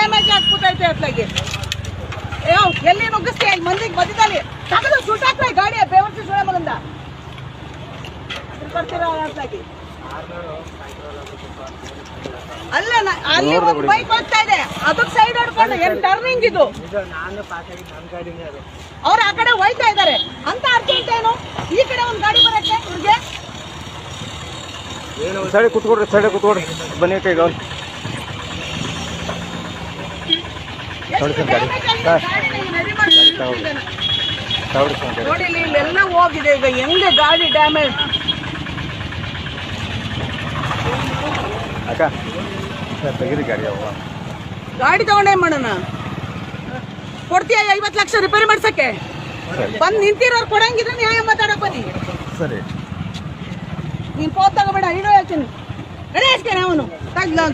Damage ಆಗ್ಬಿಟ್ಟೈತೆ ಅತ್ಲಾಗೆ ಎಲ್ಲಿ ನುಗ್ಗಿಸ್ತೀಯ? ಈ ಮಂದಿಗೆ ಮಧ್ಯದಲ್ಲಿ ತಗದು ಸುಟ್ಟಾಕ್ಲ ಗಾಡಿಯ ಬೇವರ್ಸಿ ಬರ್ತೀರಾ ಅತ್ಲಾಗಿ ಅಲ್ಲ ಅಲ್ಲಿ ಒಂದು ಬೈಕ್ ಹೋಗ್ತಾ ಇದೆ ಅದಕ್ಕೆ ಸೈಡ್ ಹೊಡ್ಕೊಂಡು ಏನ್ ಟರ್ನಿಂಗ್ ಇದು? ಅವ್ರು ಆ ಕಡೆ ಹೋಯ್ತಾ ಇದ್ದಾರೆ. ಅಂತ ಅರ್ಥ ಏನು? ಈ ಕಡೆ ಒಂದು ಗಾಡಿ ಬರಕ್ಕೆ ಇವ್ರಿಗೆ? ಸೈಡ್ ಕುತ್ಕೊಡ್ರಿ ಸೈಡ್ ಕುತ್ಕೊಡ್ರಿ. ಬನ್ನಿ ಕೈಗ ಎಷ್ಟು ನೋಡಿ ಸರ್ ಗಾಡಿ. ಗಾಡಿನ ಈ ನದಿ ನೋಡಿ ಇಲ್ಲೆಲ್ಲ ಹೋಗಿದೆ. ಈಗ ಹೆಂಗೆ ಗಾಡಿ ಡ್ಯಾಮೇಜ್ ಅಕ್ಕ ಸರ್ ತೆಗೀರಿ ಗಾಡಿ ಅವ. ಗಾಡಿ ತಗೊಂಡೇ ಮಾಡೋಣ? ಕೊಡ್ತೀಯ ಐವತ್ತು ಲಕ್ಷ ರಿಪೇರಿ ಮಾಡ್ಸಕ್ಕೆ? ಬಂದು ನಿಂತಿರೋರು ಕೊಡಂಗಿದ್ರೆ ನ್ಯಾಯ ಮಾತಾಡಕ್ ಬನ್ನಿ. ಸರಿ. ನೀನು ಫೋನ್ ತಗೋಬೇಡ ಇಡೋ ಹೇಳ್ತೀನಿ. ಹೇಳ್ತೀನಿ ಅವನು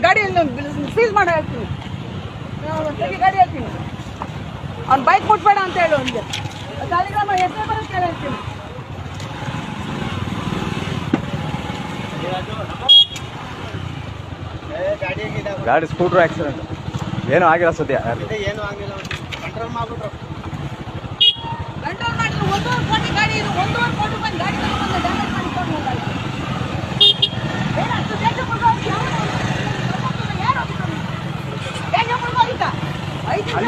ಗಾಡಿ ಸೀಸ್ ಮಾಡೋ ಹೇಳ್ತೀನಿ. ಗಾಡಿ ಹೇಳ್ತೀನಿ. ಅವ್ನು ಬೈಕ್ ಮುಟ್ಬೇಡ ಅಂತ ಹೇಳು ಅವನಿಗೆ. ಸಾಲಿಗ್ರಾಮ ಎಷ್ಟೇ ಬರುತ್ತೆ ಕೇಳ ಹೇಳ್ತೀನಿ. ಗಾಡಿ ಸ್ಕೂಟ್ರ್ ಆಕ್ಸಿಡೆಂಟ್. ಏನೂ ಆಗಿಲ್ಲ ಸದ್ಯ. ಏನು ಆಗಿಲ್ಲ. ಕಂಟ್ರೋಲ್ ಮಾಡ್ಬಿಟ್ರು. ಕಂಟ್ರೋಲ್ ಮಾಡಿದ್ರು ಒಂದೂವರೆ ಕೋಟಿ ಗಾಡಿ ಇದು ಒಂದೂವರೆ ಕೋಟಿ ಬಂದು ಗಾಡಿ ತಗೊಂಡು ಡ್ಯಾಮೇಜ್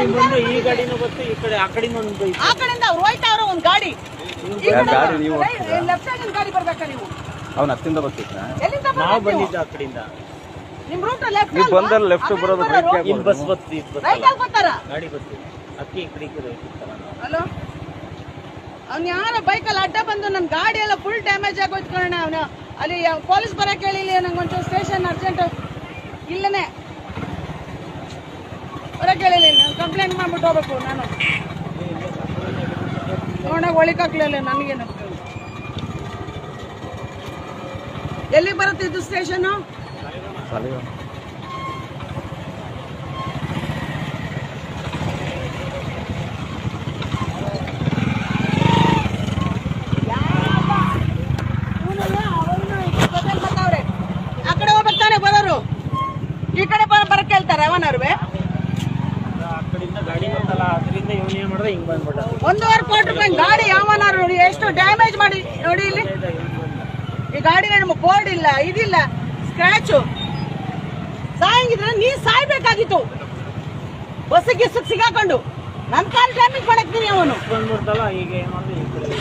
ಈ ಗಾಡಿನೂ ಗೊತ್ತು ಈ ಕಡೆ ಆ ಕಡೆಯಿಂದ ಒಂದು ಐತೆ. ಆ ಕಡೆಯಿಂದ ಅವ್ರು ಒಂದು ಗಾಡಿ. ಯಾವ ಗಾಡಿ ನೀವು ಹೋಗ್ತೀರಾ? ಲೆಫ್ಟ್ ಸೈಡ್ ಗಾಡಿ ಬರ್ಬೇಕಾ ನೀವು? ಅವ್ನ ಹತ್ತಿಂದ ಬರ್ತಿದ್ನ ಎಲ್ಲಿಂದ ನಾವು ಬರ್ಬೇಕು ನೀವು? ಬಂದಿದ್ದು ಆ ಕಡೆಯಿಂದ. ನಿಮ್ ರೂಟ್ ಲೆಫ್ಟ್ ನೀವು ಬಂದಲ್ಲಿ ಲೆಫ್ಟ್ ಬರೋದು ರೈಟ್ ಇಲ್ಲಿ ಬಸ್ ಬರ್ತದೆ ಇದು ರೈಟ್ ಬರ್ತಲ್ಲ ಅಲ್ಲಿ ಬರ್ತಾರ? ಗಾಡಿ ಅಕ್ಕಿ ಈ ಕಡೆ ಈ ಕಡೆ ಹೋಗ್ತಿರ್ತಾರ ಹಲೋ ಅವ್ನು ಯಾರ ಬೈಕಲ್ಲಿ ಅಡ್ಡ ಬಂದು ನನ್ನ ಗಾಡಿ ಎಲ್ಲ ಫುಲ್ ಡ್ಯಾಮೇಜ್ ಆಗೋಯ್ತು ಕಣ ಅವನು. ಅಲ್ಲಿ ಪೊಲೀಸ್ ಬರಕ್ಕೆ ಹೇಳಿಲ್ಲ ನಂಗೆ ಒಂಚೂರು ಸ್ಟೇಷನ್ ಅರ್ಜೆಂಟ್ ಇಲ್ಲನೇ. ಬರಕ್ಕೆ ಹೇಳಿಲ್ಲ ಕಂಪ್ಲೇಂಟ್ ಮಾಡ್ಬಿಟ್ಟು ಹೋಗ್ಬೇಕು ನಾನು. ನೋಡೋಣ ಒಳಿಕಾಗ್ಲಿಲ್ಲ ನನಗೇನು ಎಲ್ಲಿಗೆ ಬರುತ್ತೆ ಇದು ಸ್ಟೇಷನು? ಆ ಕಡೆ ಹೋಗ್ಬೇಕು ಈ ಕಡೆ ಬರ ಬರಕ್ಕೆ ಹೇಳ್ತಾರೆ ಅವನರ್ವೆ ಆ ಕಡೆಯಿಂದ ಗಾಡಿ ಅದರಿಂದ ಇವನು ಏನು ಮಾಡಿದ್ರೆ ಹಿಂಗೆ ಬಂದ್ಬಿಟ್ಟ. ಒಂದೂವರೆ ಕೋಟಿ ರೂಪಾಯಿ ಗಾಡಿ ಯಾವನಾರು ನೋಡಿ ಎಷ್ಟು ಡ್ಯಾಮೇಜ್ ಮಾಡಿ ನೋಡಿ ಇಲ್ಲಿ. ಈ ಗಾಡಿ ನಮ್ಮ ಬೋರ್ಡ್ ಇಲ್ಲ ಇದಿಲ್ಲ ಸ್ಕ್ರಾಚು ಸಾಯಂಗಿದ್ರೆ ನೀ ಸಾಯ್ಬೇಕಾಗಿತ್ತು. ಬಸ್ಸಿಗೆ ಸಿಗಾಕೊಂಡು. ನನ್ನ ಕಾಲ್ ಡ್ಯಾಮೇಜ್ ಮಾಡಕ್ತೀನಿ ಅವನು ಬಂದ್ಬಿಡ್ತಲ್ಲ ಈಗ ಏನು ಮಾಡಿದ್ರೆ ಈ ಕಡೆ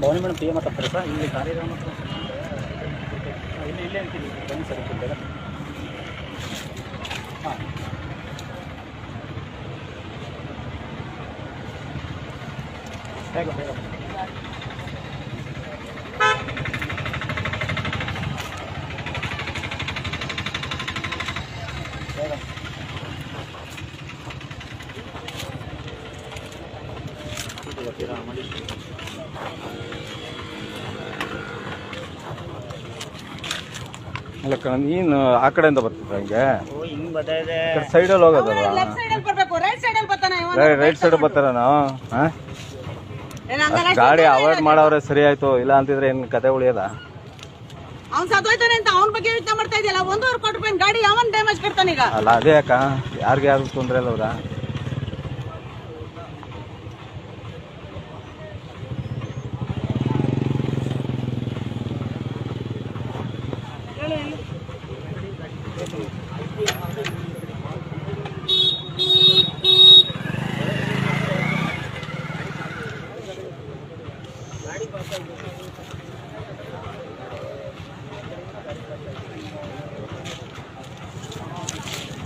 ಭವಾನಿ ಮೇಡಮ್ ಪಿ ಎ ಮಾತಾಡ್ತಾರೆ ಸರ್ ಇಲ್ಲಿ ಕಾರ್ಯಕ್ರಮ ಇಲ್ಲಿ ಇಲ್ಲೇ ಅಂತೀನಿ ಬನ್ನಿ ಸರ್ ಇಲ್ಲಿ ಬೇಗ ಹಾಂ ಅಲ್ಲ ಕಣ ನೀನು ಆ ಕಡೆಯಿಂದ ಬರ್ತಿದ್ದ ಹಂಗೆ? ಸೈಡಲ್ಲಿ ಹೋಗೋದಲ್ಲ ಲೆಫ್ಟ್ ಸೈಡ್ ಅಲ್ಲಿ ಬರ್ಬೇಕು ರೈಟ್ ಸೈಡ್ ಅಲ್ಲಿ ಬರ್ತಾನೆ ರೈಟ್ ಸೈಡ್ ಬರ್ತಾರ ನಾವು ಹಾಂ? ಗಾಡಿ ಅವಾಯ್ಡ್ ಮಾಡವ್ರೆ ಸರಿ ಆಯ್ತು ಇಲ್ಲ ಅಂತಿದ್ರೆ ಏನು ಕತೆ ಉಳಿಯೋದ? ಅವ್ನ್ ಸತ್ತೋಯ್ತಾನೆ ಅಂತ ಅವನ ಬಗ್ಗೆ ಯೋಚನೆ ಮಾಡ್ತಾ ಇದೆಯಲ್ಲ ಒಂದೂವರೆ ಕೋಟಿ ರೂಪಾಯಿ ಗಾಡಿ ಯಾವನ್ ಡ್ಯಾಮೇಜ್ ಕೊಡ್ತಾನೆ ಈಗ? ಅಲ್ಲ ಅದೇ ಅಕ್ಕ ಯಾರಿಗೆ ಯಾರು ತೊಂದ್ರೆ ಇಲ್ಲ ಅವ್ರ.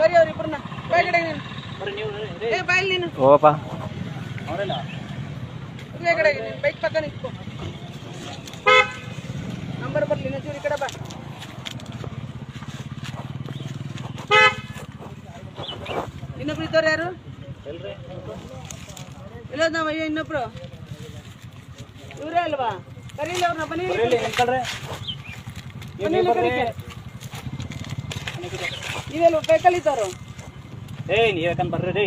ಬರೀ ಅವ್ರಿಬ್ರನ್ನ ಕೆಳಗಡೆ ನೀನು. ಬರ್ರಿ ನೀವು ಏ ಬಾಯ್ ನೀನು. ಕೆಳಗಡೆ ನೀನು ಬೈಕ್ ಪಕ್ಕ ನಿಂತ್ಕೊ ನಂಬರ್ ಬರ್ಲಿ ಇನ್ನೊಂಚೂರು ಈ ಕಡೆ ಬಾ. ಇನ್ನೊಬ್ರು ಇದ್ದವ್ರು ಯಾರು? ಇಲ್ಲ ನಾವು ಅಯ್ಯೋ ಇನ್ನೊಬ್ರು. ಇವರೇ ಅಲ್ವಾ? ಕರೀಲಿ ಅವ್ರನ್ನ ಬನ್ನಿ ಕರೀಲಿ. ನೀವೆಲ್ಲ ಬೈಕಲ್ಲಿ ಇದ್ದಾರು ಏ ನೀ ಯಾಕಂದ್ ಬರ್ರಿ ರೀ.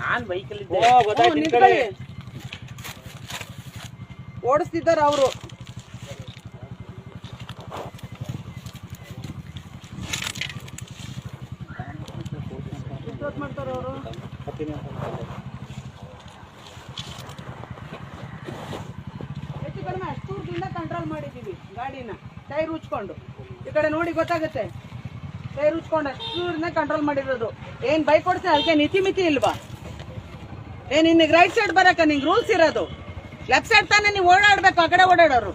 ನಾನ್ ಬೈಕಲ್ಲಿ ಇದ್ದೆ. ಓ ಗೊತ್ತಾಯ್ತು ಓಡಿಸ್ತಿದ್ದಾರೆ ಅವರು. ಮಾಡ್ತಾರೆ ಅವರು. ಹೆಚ್ಚು ಕಡಿಮೆ ಅಷ್ಟು ದೂರದಿಂದ ಕಂಟ್ರೋಲ್ ಮಾಡಿದ್ದೀವಿ ಗಾಡಿನ. ಟೈರ್ ಉಚ್ಕೊಂಡು ಈ ಕಡೆ ನೋಡಿ ಗೊತ್ತಾಗುತ್ತೆ. ಟೈರ್ ಉಚ್ಕೊಂಡು ಅಷ್ಟು ದೂರದಿಂದ ಕಂಟ್ರೋಲ್ ಮಾಡಿರೋದು. ಏನ್ ಬೈಕ್ ಓಡಿಸ್ತೀನಿ ಅದಕ್ಕೆ ನಿತಿ ಮಿತಿ ಇಲ್ವಾ? ಏನ್ ನಿನ್ಗೆ ರೈಟ್ ಸೈಡ್ ಬರಕ ನಿಂಗೆ ರೂಲ್ಸ್ ಇರೋದು. ಲೆಫ್ಟ್ ಸೈಡ್ ತಾನೇ ನೀವು ಓಡಾಡ್ಬೇಕು? ಆ ಕಡೆ ಓಡಾಡೋರು.